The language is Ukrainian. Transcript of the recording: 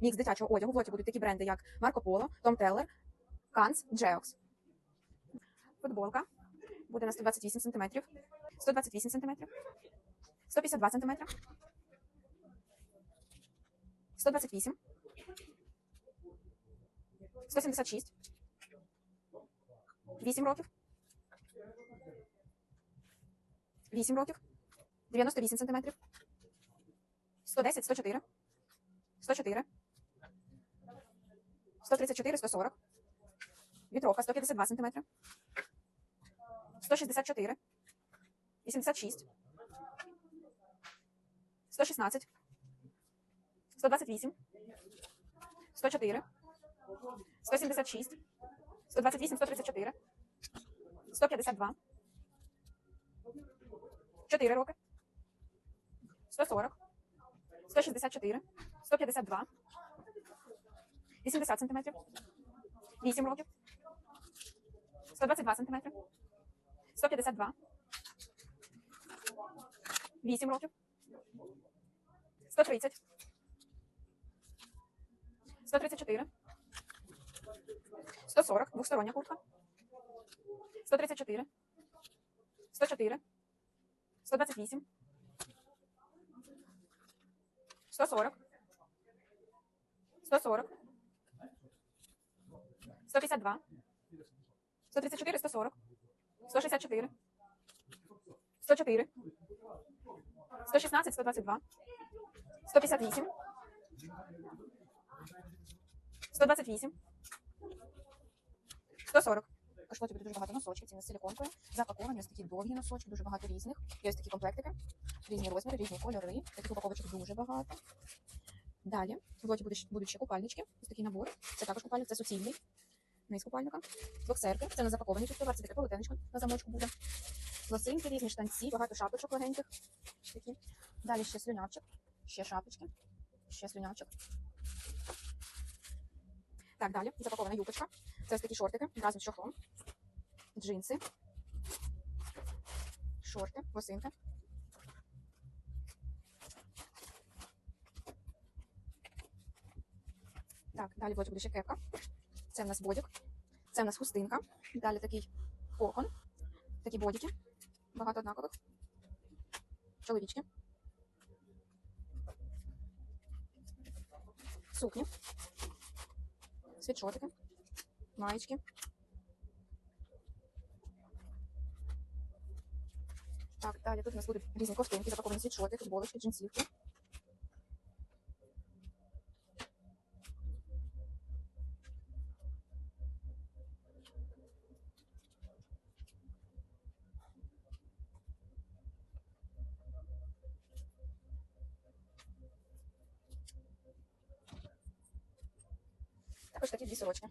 Мікс дитячого одягу. В лоті будуть такі бренди, як Марко Поло, Том Теллер, Канс, Джеокс. Футболка буде на 128 см, 128 см, 152 см, 128, 176, 8 років, 8 років, 98 см, 110, 104, 104, 134, 140, вітровка 152 см, 164, 86, 116, 128, 104, 176, 128, 134, 152, 4 роки, 140, 164, 152, 80 сантиметрів, 8 років, 122 сантиметри, 152, 8 років, 130, 134, 140, двостороння куртка, 134, 104, 128, 140, 140, 152, 134, 140, 164, 104, 116, 122, 158, 128, 140. Кашлоті буде дуже багато носочків, ці з силіконкою, запаковані, ось такі довгі носочки, дуже багато різних. Є ось такі комплектики, різні розміри, різні кольори. Таких упаковочок дуже багато. Далі в лоті будуть ще купальнички, ось такий набор. Це також купальник, це суцільний. Низ купальника. Боксерки, це не запаковані товар, це таке полотенечко на замочку буде. Лосинки, різні штанці, багато шапочок легеньких. Такі. Далі ще слюнявчик, ще шапочки, ще слюнявчик. Так, далі запакована юбочка. Це ось такі шортики разом з чохлом. Джинси. Шорти, лосинки. Так, далі буде ще кепка. Це в нас бодік. Це в нас хустинка. Далі такий кокон. Такі бодіки. Багато однакових. Чоловічки. Сукні. Світшотики. Маєчки. Так, далі тут у нас будуть різні ковтинки, запаковані світшоти, футболочки, джинсівки. Також такі дві сорочки.